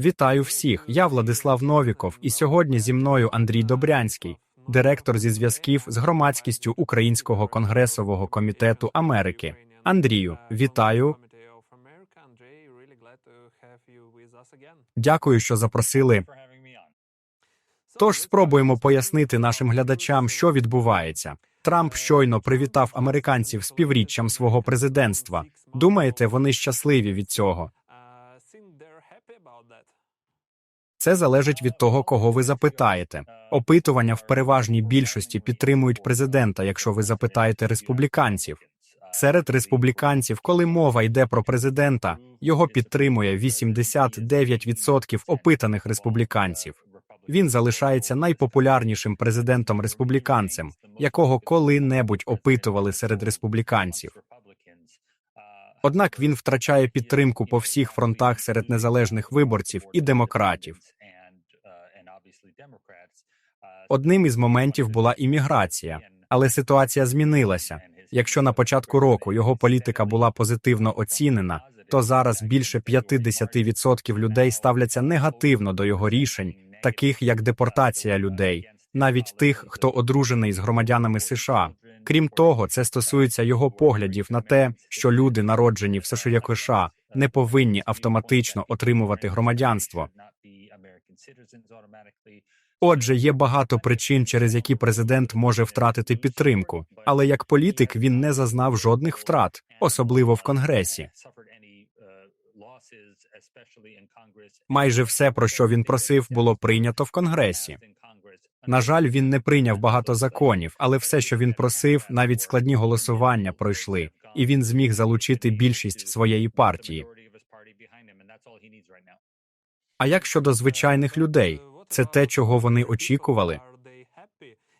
Вітаю всіх! Я Владислав Новіков, і сьогодні зі мною Андрій Добрянський, директор зі зв'язків з громадськістю Українського конгресового комітету Америки. Андрію, вітаю! Дякую, що запросили. Тож спробуємо пояснити нашим глядачам, що відбувається. Трамп щойно привітав американців з півріччям свого президентства. Думаєте, вони щасливі від цього? Це залежить від того, кого ви запитаєте. Опитування в переважній більшості підтримують президента, якщо ви запитаєте республіканців. Серед республіканців, коли мова йде про президента, його підтримує 89% опитаних республіканців. Він залишається найпопулярнішим президентом республіканцем, якого коли-небудь опитували серед республіканців. Однак він втрачає підтримку по всіх фронтах серед незалежних виборців і демократів. Одним із моментів була імміграція, але ситуація змінилася. Якщо на початку року його політика була позитивно оцінена, то зараз більше 50% людей ставляться негативно до його рішень, таких як депортація людей, навіть тих, хто одружений з громадянами США. Крім того, це стосується його поглядів на те, що люди, народжені в США, не повинні автоматично отримувати громадянство. Отже, є багато причин, через які президент може втратити підтримку, але як політик він не зазнав жодних втрат, особливо в Конгресі. Майже все, про що він просив, було прийнято в Конгресі. На жаль, він не прийняв багато законів, але все, що він просив, навіть складні голосування пройшли, і він зміг залучити більшість своєї партії. А як щодо звичайних людей, це те, чого вони очікували?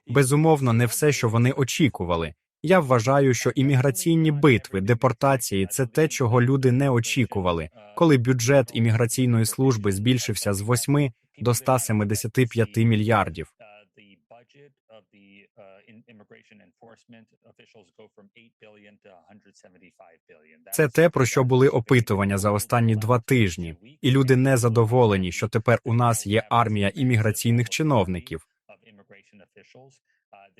Безумовно, не все, що вони очікували. Я вважаю, що імміграційні битви, депортації це те, чого люди не очікували, коли бюджет імміграційної служби збільшився з 8 до 175 мільярдів. Це те, про що були опитування за останні два тижні, і люди не задоволені, що тепер у нас є армія імміграційних чиновників.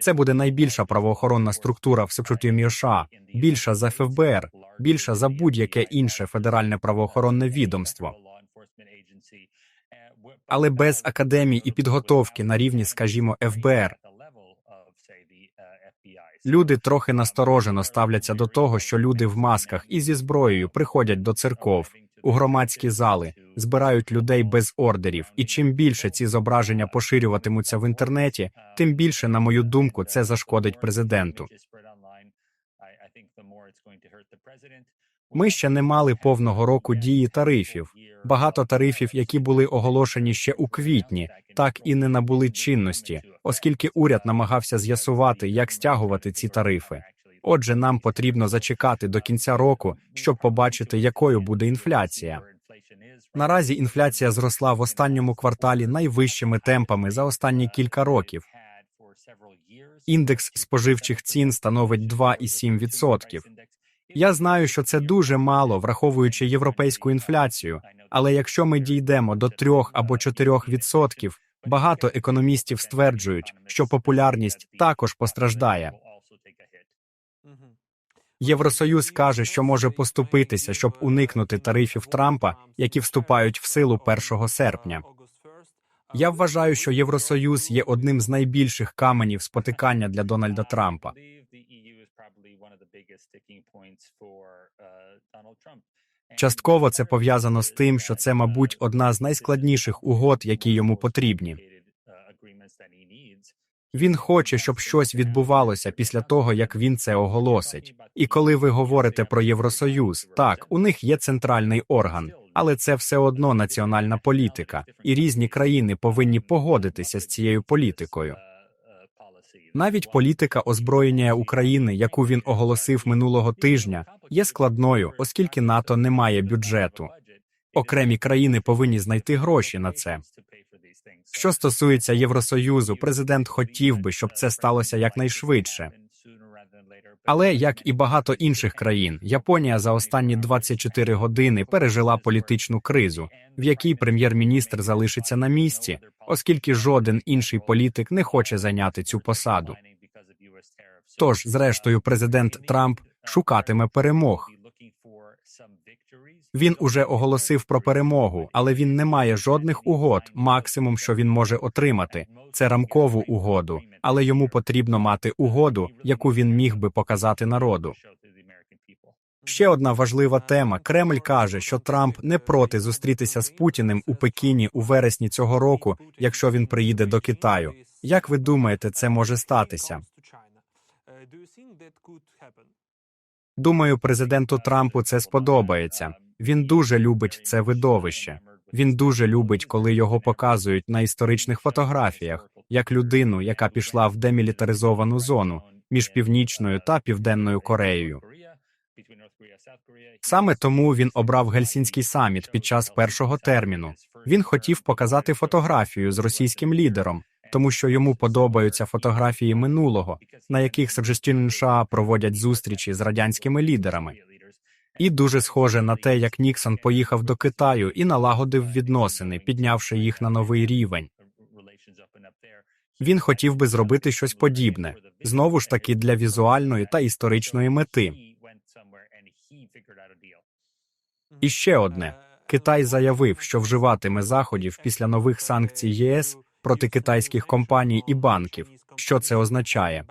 Це буде найбільша правоохоронна структура в Сепчуті США, більша за ФБР, більша за будь-яке інше федеральне правоохоронне відомство. Але без академії і підготовки на рівні, скажімо, ФБР, Люди трохи насторожено ставляться до того, що люди в масках і зі зброєю приходять до церков у громадські зали, збирають людей без ордерів. І чим більше ці зображення поширюватимуться в інтернеті, тим більше, на мою думку, це зашкодить президенту. Ми ще не мали повного року дії тарифів. Багато тарифів, які були оголошені ще у квітні, так і не набули чинності, оскільки уряд намагався з'ясувати, як стягувати ці тарифи. Отже, нам потрібно зачекати до кінця року, щоб побачити, якою буде інфляція. Наразі інфляція зросла в останньому кварталі найвищими темпами за останні кілька років. Індекс споживчих цін становить 2,7%. Я знаю, що це дуже мало, враховуючи європейську інфляцію. Але якщо ми дійдемо до 3 або 4%, багато економістів стверджують, що популярність також постраждає. Євросоюз каже, що може поступитися, щоб уникнути тарифів Трампа, які вступають в силу 1 серпня. Я вважаю, що Євросоюз є одним з найбільших каменів спотикання для Дональда Трампа. Частково це пов'язано з тим, що це, мабуть, одна з найскладніших угод, які йому потрібні. Він хоче, щоб щось відбувалося після того, як він це оголосить. І коли ви говорите про Євросоюз, так у них є центральний орган, але це все одно національна політика, і різні країни повинні погодитися з цією політикою. Навіть політика озброєння України, яку він оголосив минулого тижня, є складною, оскільки НАТО не має бюджету. Окремі країни повинні знайти гроші на це. Що стосується Євросоюзу, президент хотів би, щоб це сталося якнайшвидше. Але як і багато інших країн, Японія за останні 24 години пережила політичну кризу, в якій прем'єр-міністр залишиться на місці, оскільки жоден інший політик не хоче зайняти цю посаду. Тож, зрештою, президент Трамп шукатиме перемог. Він уже оголосив про перемогу, але він не має жодних угод. Максимум, що він може отримати, це рамкову угоду, але йому потрібно мати угоду, яку він міг би показати народу. Ще одна важлива тема: Кремль каже, що Трамп не проти зустрітися з Путіним у Пекіні у вересні цього року, якщо він приїде до Китаю. Як ви думаєте, це може статися? Думаю, президенту Трампу це сподобається. Він дуже любить це видовище. Він дуже любить, коли його показують на історичних фотографіях, як людину, яка пішла в демілітаризовану зону між північною та південною Кореєю. Саме тому він обрав Гельсінський саміт під час першого терміну. Він хотів показати фотографію з російським лідером, тому що йому подобаються фотографії минулого, на яких Саджестін США проводять зустрічі з радянськими лідерами. І дуже схоже на те, як Ніксон поїхав до Китаю і налагодив відносини, піднявши їх на новий рівень. Він хотів би зробити щось подібне знову ж таки для візуальної та історичної мети. І ще одне Китай заявив, що вживатиме заходів після нових санкцій ЄС проти китайських компаній і банків. Що це означає?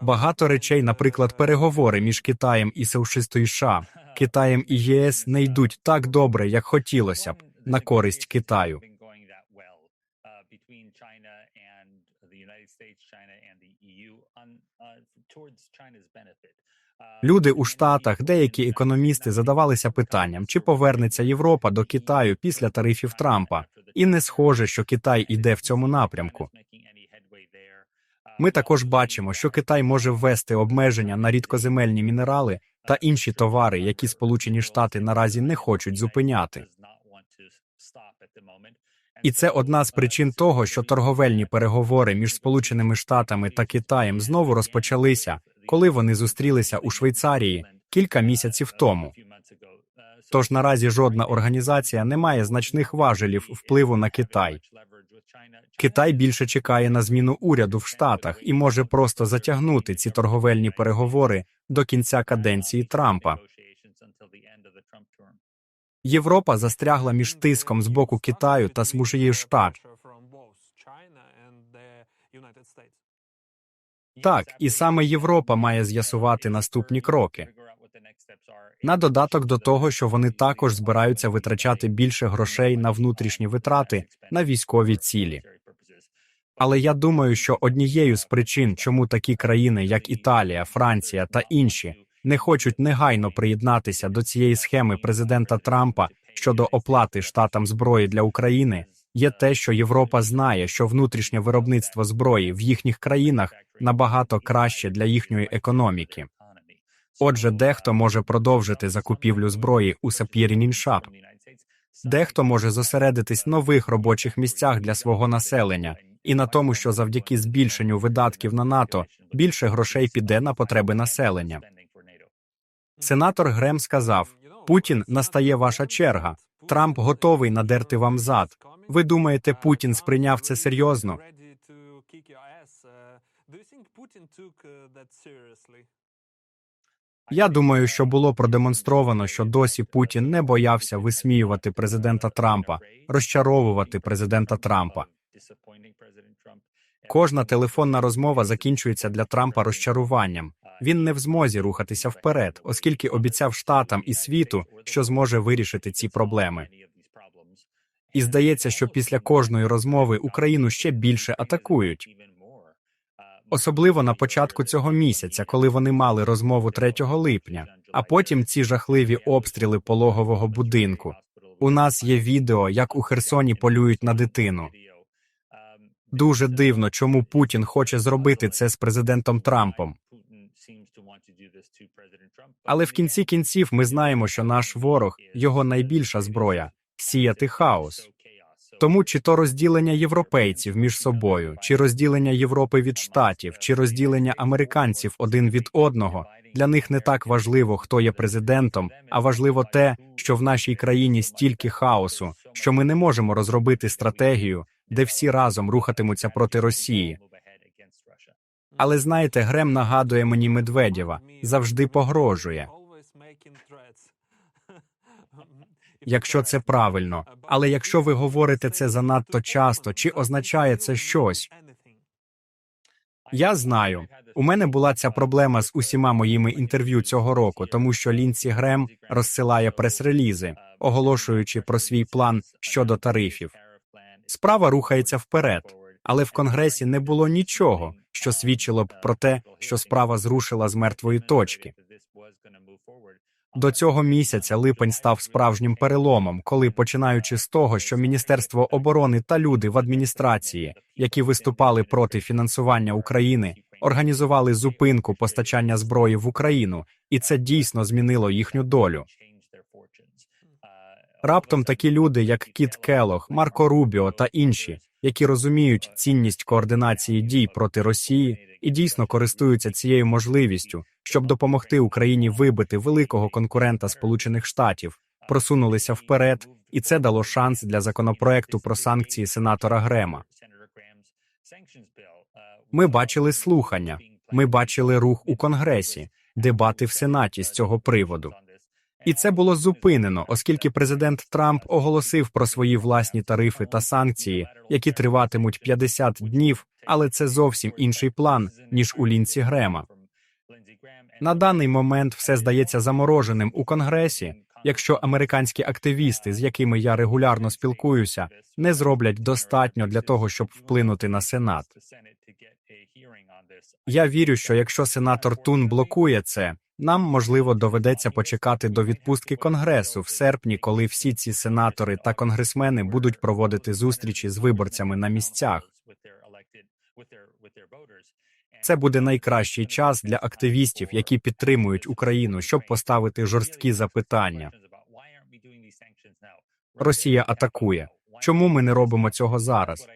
Багато речей, наприклад, переговори між Китаєм і Сеушистою США, Китаєм і ЄС не йдуть так добре, як хотілося б, на користь Китаю. Люди у Штатах, деякі економісти задавалися питанням, чи повернеться Європа до Китаю після тарифів Трампа, і не схоже, що Китай іде в цьому напрямку. Ми також бачимо, що Китай може ввести обмеження на рідкоземельні мінерали та інші товари, які Сполучені Штати наразі не хочуть зупиняти. І це одна з причин того, що торговельні переговори між Сполученими Штатами та Китаєм знову розпочалися, коли вони зустрілися у Швейцарії кілька місяців тому. Тож наразі жодна організація не має значних важелів впливу на Китай. Китай більше чекає на зміну уряду в Штатах і може просто затягнути ці торговельні переговори до кінця каденції Трампа. Європа застрягла між тиском з боку Китаю та Сполучених Штат. Так, і саме Європа має з'ясувати наступні кроки. На додаток до того, що вони також збираються витрачати більше грошей на внутрішні витрати на військові цілі. Але я думаю, що однією з причин, чому такі країни, як Італія, Франція та інші, не хочуть негайно приєднатися до цієї схеми президента Трампа щодо оплати штатам зброї для України, є те, що Європа знає, що внутрішнє виробництво зброї в їхніх країнах набагато краще для їхньої економіки. Отже, дехто може продовжити закупівлю зброї у Сап'єрініншап. Дехто може зосередитись в нових робочих місцях для свого населення і на тому, що завдяки збільшенню видатків на НАТО більше грошей піде на потреби населення. Сенатор Грем сказав: Путін настає ваша черга. Трамп готовий надерти вам зад. Ви думаєте, Путін сприйняв це серйозно? Я думаю, що було продемонстровано, що досі Путін не боявся висміювати президента Трампа, розчаровувати президента Трампа. Кожна телефонна розмова закінчується для Трампа розчаруванням. Він не в змозі рухатися вперед, оскільки обіцяв штатам і світу, що зможе вирішити ці проблеми. І здається, що після кожної розмови Україну ще більше атакують. Особливо на початку цього місяця, коли вони мали розмову 3 липня, а потім ці жахливі обстріли пологового будинку. У нас є відео, як у Херсоні полюють на дитину. Дуже дивно, чому Путін хоче зробити це з президентом Трампом. Але в кінці кінців ми знаємо, що наш ворог його найбільша зброя сіяти хаос. Тому чи то розділення європейців між собою, чи розділення Європи від штатів, чи розділення американців один від одного, для них не так важливо, хто є президентом, а важливо те, що в нашій країні стільки хаосу, що ми не можемо розробити стратегію, де всі разом рухатимуться проти Росії. Але знаєте, Грем нагадує мені Медведєва, завжди погрожує. Якщо це правильно, але якщо ви говорите це занадто часто, чи означає це щось? Я знаю, у мене була ця проблема з усіма моїми інтерв'ю цього року, тому що Лінсі Грем розсилає прес-релізи, оголошуючи про свій план щодо тарифів. Справа рухається вперед, але в Конгресі не було нічого, що свідчило б про те, що справа зрушила з мертвої точки. До цього місяця липень став справжнім переломом, коли, починаючи з того, що Міністерство оборони та люди в адміністрації, які виступали проти фінансування України, організували зупинку постачання зброї в Україну, і це дійсно змінило їхню долю. Раптом такі люди, як Кіт Келох, Марко Рубіо та інші, які розуміють цінність координації дій проти Росії і дійсно користуються цією можливістю, щоб допомогти Україні вибити великого конкурента Сполучених Штатів, просунулися вперед, і це дало шанс для законопроекту про санкції сенатора Грема. Ми бачили слухання, ми бачили рух у Конгресі, дебати в Сенаті з цього приводу. І це було зупинено, оскільки президент Трамп оголосив про свої власні тарифи та санкції, які триватимуть 50 днів, але це зовсім інший план ніж у лінці Грема. На даний момент все здається замороженим у Конгресі, якщо американські активісти, з якими я регулярно спілкуюся, не зроблять достатньо для того, щоб вплинути на Сенат. Я вірю, що якщо сенатор Тун блокує це, нам можливо доведеться почекати до відпустки конгресу в серпні, коли всі ці сенатори та конгресмени будуть проводити зустрічі з виборцями на місцях. Це буде найкращий час для активістів, які підтримують Україну, щоб поставити жорсткі запитання. Росія атакує. Чому ми не робимо цього зараз?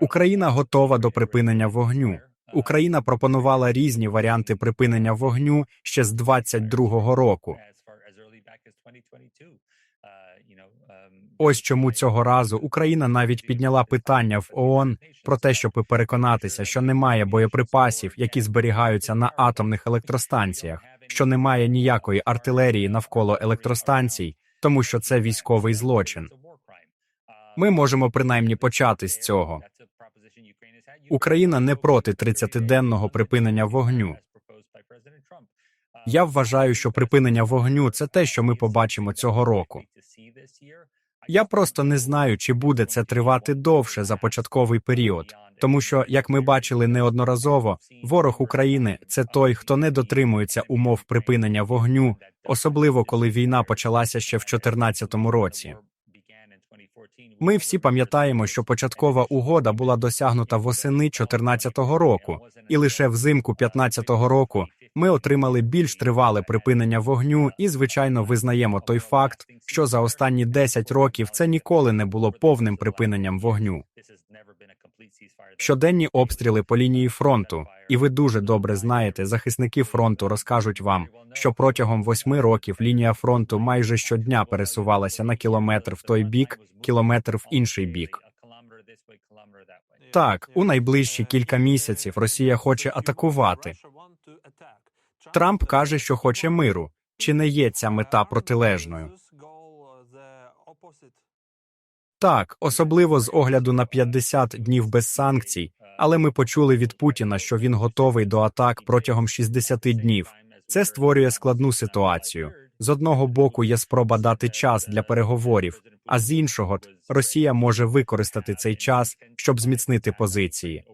Україна готова до припинення вогню. Україна пропонувала різні варіанти припинення вогню ще з 22-го року. Ось чому цього разу Україна навіть підняла питання в ООН про те, щоб переконатися, що немає боєприпасів, які зберігаються на атомних електростанціях, що немає ніякої артилерії навколо електростанцій, тому що це військовий злочин. Ми можемо принаймні почати з цього. Україна не проти 30-денного припинення вогню. Я вважаю, що припинення вогню це те, що ми побачимо цього року. Я просто не знаю, чи буде це тривати довше за початковий період, тому що, як ми бачили неодноразово, ворог України це той, хто не дотримується умов припинення вогню, особливо коли війна почалася ще в 2014 році. Ми всі пам'ятаємо, що початкова угода була досягнута восени 2014 року, і лише взимку 2015 року ми отримали більш тривале припинення вогню, і, звичайно, визнаємо той факт, що за останні 10 років це ніколи не було повним припиненням вогню. Щоденні обстріли по лінії фронту, і ви дуже добре знаєте, захисники фронту розкажуть вам, що протягом восьми років лінія фронту майже щодня пересувалася на кілометр в той бік, кілометр в інший бік. Так, у найближчі кілька місяців Росія хоче атакувати. Трамп каже, що хоче миру. Чи не є ця мета протилежною? Так, особливо з огляду на 50 днів без санкцій, але ми почули від Путіна, що він готовий до атак протягом 60 днів. Це створює складну ситуацію. З одного боку є спроба дати час для переговорів, а з іншого Росія може використати цей час, щоб зміцнити позиції.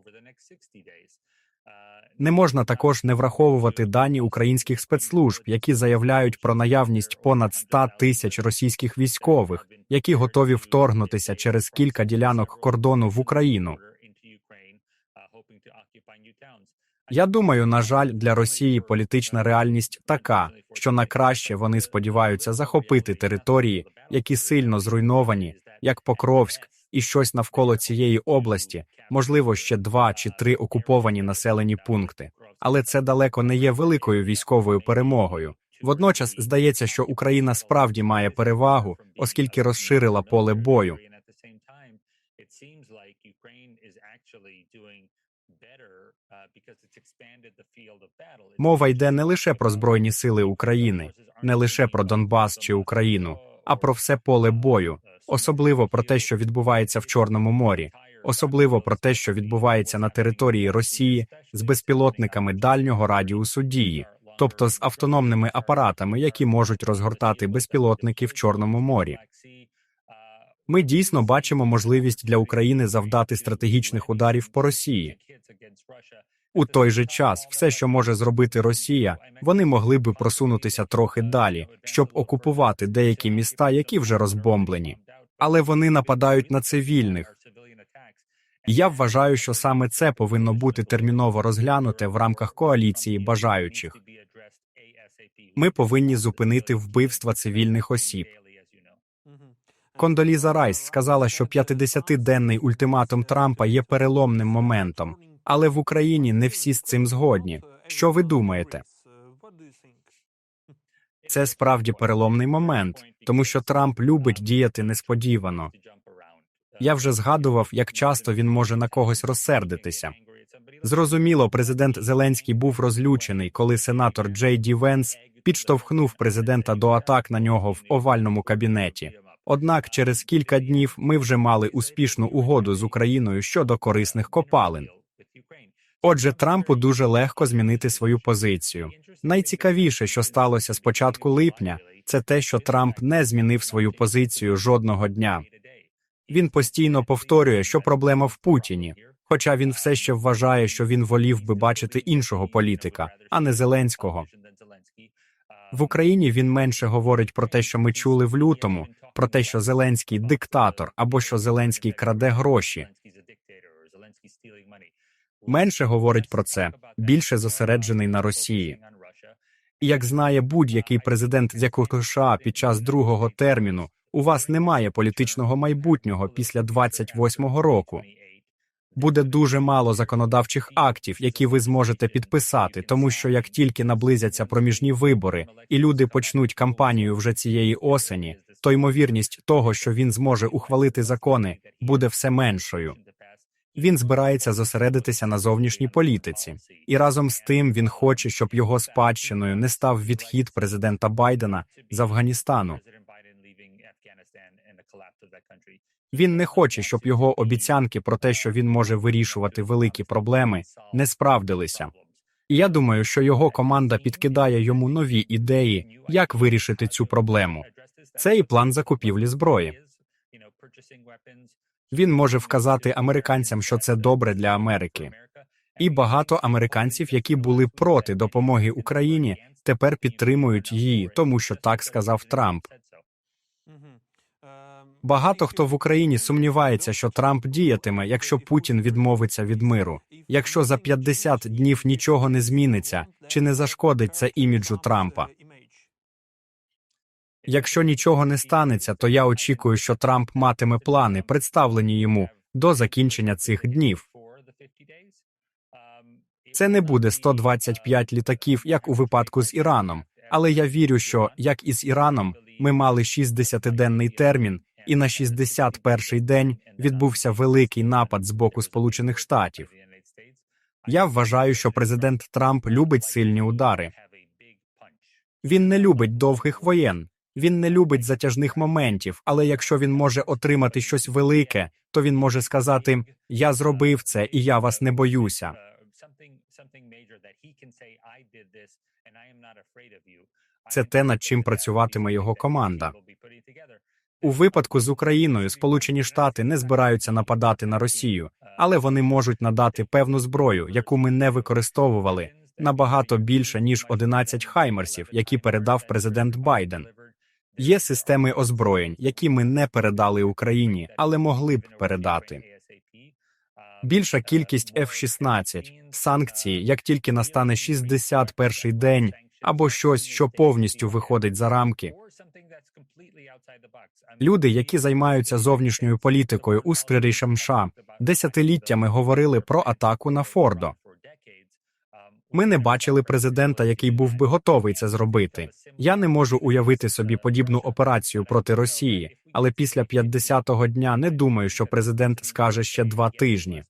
Не можна також не враховувати дані українських спецслужб, які заявляють про наявність понад 100 тисяч російських військових, які готові вторгнутися через кілька ділянок кордону в Україну. Я думаю, на жаль, для Росії політична реальність така, що на краще вони сподіваються захопити території, які сильно зруйновані, як Покровськ, і щось навколо цієї області, можливо, ще два чи три окуповані населені пункти. Але це далеко не є великою військовою перемогою. Водночас здається, що Україна справді має перевагу, оскільки розширила поле бою. Мова йде не лише про збройні сили України, не лише про Донбас чи Україну, а про все поле бою, особливо про те, що відбувається в Чорному морі, особливо про те, що відбувається на території Росії з безпілотниками дальнього радіусу дії, тобто з автономними апаратами, які можуть розгортати безпілотники в Чорному морі. Ми дійсно бачимо можливість для України завдати стратегічних ударів по Росії. У той же час, все, що може зробити Росія, вони могли би просунутися трохи далі, щоб окупувати деякі міста, які вже розбомблені, але вони нападають на цивільних. Я вважаю, що саме це повинно бути терміново розглянуте в рамках коаліції бажаючих. Ми повинні зупинити вбивства цивільних осіб. Кондоліза Райс сказала, що 50-денний ультиматум Трампа є переломним моментом, але в Україні не всі з цим згодні. Що ви думаєте? Це справді переломний момент, тому що Трамп любить діяти несподівано. Я вже згадував, як часто він може на когось розсердитися. Зрозуміло, президент Зеленський був розлючений, коли сенатор Джей Ді Венс підштовхнув президента до атак на нього в овальному кабінеті. Однак через кілька днів ми вже мали успішну угоду з Україною щодо корисних копалин. Отже, Трампу дуже легко змінити свою позицію. Найцікавіше, що сталося з початку липня, це те, що Трамп не змінив свою позицію жодного дня. Він постійно повторює, що проблема в Путіні, хоча він все ще вважає, що він волів би бачити іншого політика, а не Зеленського. В Україні він менше говорить про те, що ми чули в лютому, про те, що Зеленський диктатор або що Зеленський краде гроші. Менше говорить про це, більше зосереджений на Росії. І як знає будь-який президент з якого США під час другого терміну, у вас немає політичного майбутнього після 28-го року. Буде дуже мало законодавчих актів, які ви зможете підписати, тому що як тільки наблизяться проміжні вибори, і люди почнуть кампанію вже цієї осені, то ймовірність того, що він зможе ухвалити закони, буде все меншою. Він збирається зосередитися на зовнішній політиці, і разом з тим він хоче, щоб його спадщиною не став відхід президента Байдена з Афганістану. Він не хоче, щоб його обіцянки про те, що він може вирішувати великі проблеми, не справдилися. І я думаю, що його команда підкидає йому нові ідеї, як вирішити цю проблему. Це і план закупівлі зброї. Він може вказати американцям, що це добре для Америки. І багато американців, які були проти допомоги Україні, тепер підтримують її, тому що так сказав Трамп. Багато хто в Україні сумнівається, що Трамп діятиме, якщо Путін відмовиться від миру. Якщо за 50 днів нічого не зміниться, чи не зашкодить це іміджу Трампа? Якщо нічого не станеться, то я очікую, що Трамп матиме плани, представлені йому до закінчення цих днів. Це не буде 125 літаків, як у випадку з Іраном. Але я вірю, що як і з Іраном, ми мали 60-денний термін, і на 61-й день відбувся великий напад з боку Сполучених Штатів. Я вважаю, що президент Трамп любить сильні удари. Він не любить довгих воєн. Він не любить затяжних моментів, але якщо він може отримати щось велике, то він може сказати: Я зробив це, і я вас не боюся. Це те, над чим працюватиме його команда. У випадку з Україною Сполучені Штати не збираються нападати на Росію, але вони можуть надати певну зброю, яку ми не використовували набагато більше ніж 11 хаймерсів, які передав президент Байден. Є системи озброєнь, які ми не передали Україні, але могли б передати. Більша кількість F-16, санкції, як тільки настане 61-й день, або щось, що повністю виходить за рамки. Люди, які займаються зовнішньою політикою у Стрирішем десятиліттями говорили про атаку на Фордо. Ми не бачили президента, який був би готовий це зробити. Я не можу уявити собі подібну операцію проти Росії, але після 50-го дня не думаю, що президент скаже ще два тижні.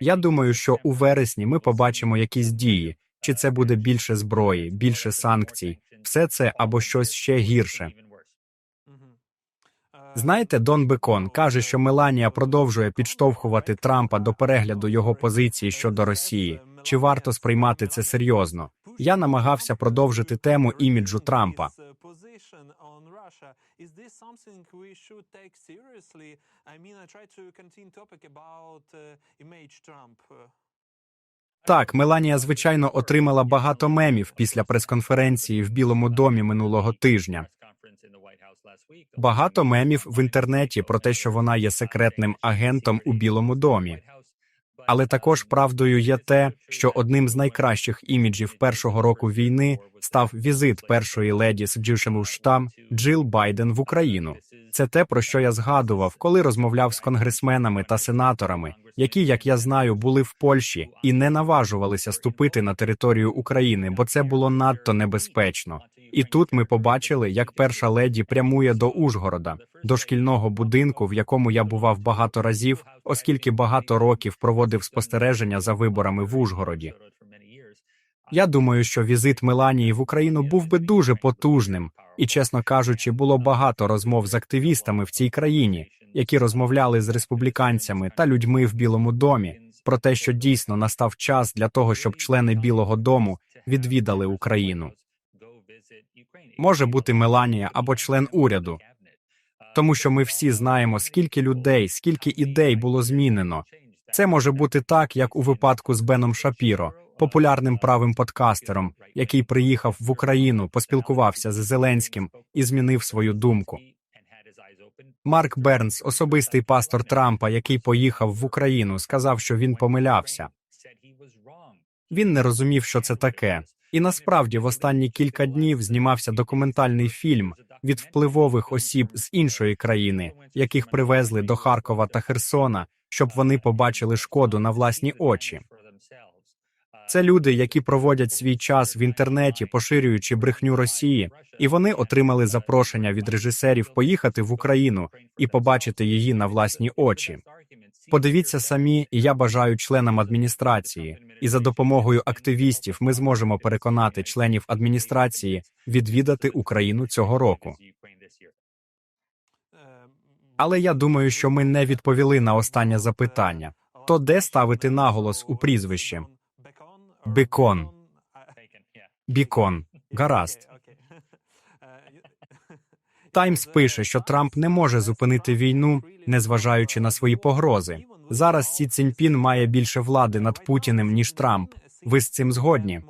Я думаю, що у вересні ми побачимо якісь дії, чи це буде більше зброї, більше санкцій, все це або щось ще гірше. Знаєте, Дон Бекон каже, що Меланія продовжує підштовхувати Трампа до перегляду його позиції щодо Росії. Чи варто сприймати це серйозно? Я намагався продовжити тему іміджу Трампа. Так, Меланія, звичайно, отримала багато мемів після прес-конференції в Білому домі минулого тижня. Багато мемів в інтернеті про те, що вона є секретним агентом у Білому домі. Але також правдою є те, що одним з найкращих іміджів першого року війни став візит першої леді Сджишему штам Джил Байден в Україну. Це те, про що я згадував, коли розмовляв з конгресменами та сенаторами, які, як я знаю, були в Польщі і не наважувалися ступити на територію України, бо це було надто небезпечно. І тут ми побачили, як перша леді прямує до Ужгорода, до шкільного будинку, в якому я бував багато разів, оскільки багато років проводив спостереження за виборами в Ужгороді. Я думаю, що візит Меланії в Україну був би дуже потужним, і, чесно кажучи, було багато розмов з активістами в цій країні, які розмовляли з республіканцями та людьми в Білому домі про те, що дійсно настав час для того, щоб члени Білого Дому відвідали Україну. Може бути Меланія або член уряду, тому що ми всі знаємо, скільки людей, скільки ідей було змінено. Це може бути так, як у випадку з Беном Шапіро, популярним правим подкастером, який приїхав в Україну, поспілкувався з Зеленським і змінив свою думку. Марк Бернс, особистий пастор Трампа, який поїхав в Україну, сказав, що він помилявся. Він не розумів, що це таке. І насправді в останні кілька днів знімався документальний фільм від впливових осіб з іншої країни, яких привезли до Харкова та Херсона, щоб вони побачили шкоду на власні очі. Це люди, які проводять свій час в інтернеті, поширюючи брехню Росії, і вони отримали запрошення від режисерів поїхати в Україну і побачити її на власні очі. Подивіться самі, і я бажаю членам адміністрації, і за допомогою активістів ми зможемо переконати членів адміністрації відвідати Україну цього року. Але я думаю, що ми не відповіли на останнє запитання. То де ставити наголос у прізвище? Бекон. Бікон. Гаразд. Таймс пише, що Трамп не може зупинити війну, незважаючи на свої погрози. Зараз Сі Ціньпін має більше влади над Путіним ніж Трамп. Ви з цим згодні?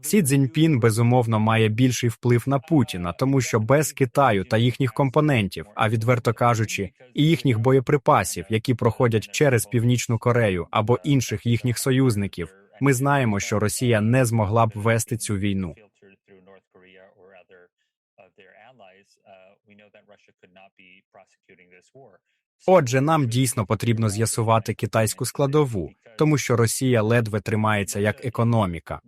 Сі Цзіньпін, безумовно має більший вплив на Путіна, тому що без Китаю та їхніх компонентів, а відверто кажучи, і їхніх боєприпасів, які проходять через Північну Корею або інших їхніх союзників, ми знаємо, що Росія не змогла б вести цю війну. Отже, нам дійсно потрібно з'ясувати китайську складову, тому що Росія ледве тримається як економіка.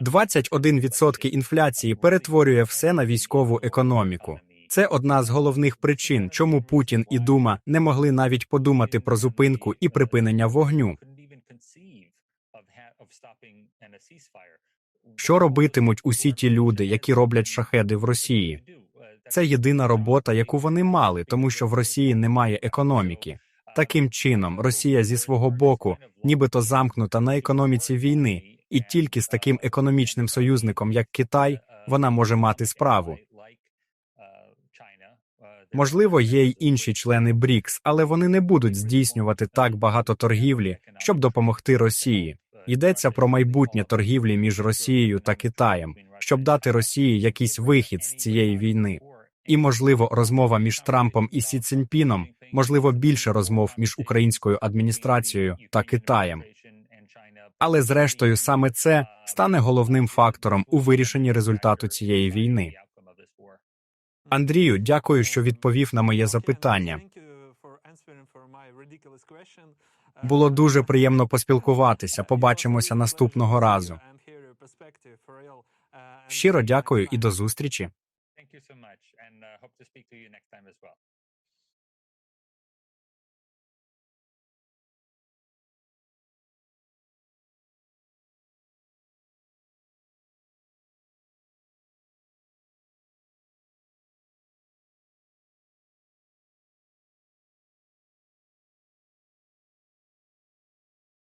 21% інфляції перетворює все на військову економіку. Це одна з головних причин, чому Путін і Дума не могли навіть подумати про зупинку і припинення вогню. Що робитимуть усі ті люди, які роблять шахеди в Росії? Це єдина робота, яку вони мали, тому що в Росії немає економіки. Таким чином, Росія зі свого боку, нібито замкнута на економіці війни, і тільки з таким економічним союзником, як Китай, вона може мати справу. Можливо, є й інші члени БРІКС, але вони не будуть здійснювати так багато торгівлі, щоб допомогти Росії. Йдеться про майбутнє торгівлі між Росією та Китаєм, щоб дати Росії якийсь вихід з цієї війни. І, можливо, розмова між Трампом і Сі Цзіньпіном, можливо, більше розмов між українською адміністрацією та Китаєм. Але зрештою, саме це стане головним фактором у вирішенні результату цієї війни. Андрію, дякую, що відповів на моє запитання. Було дуже приємно поспілкуватися. Побачимося наступного разу. Щиро дякую і до зустрічі.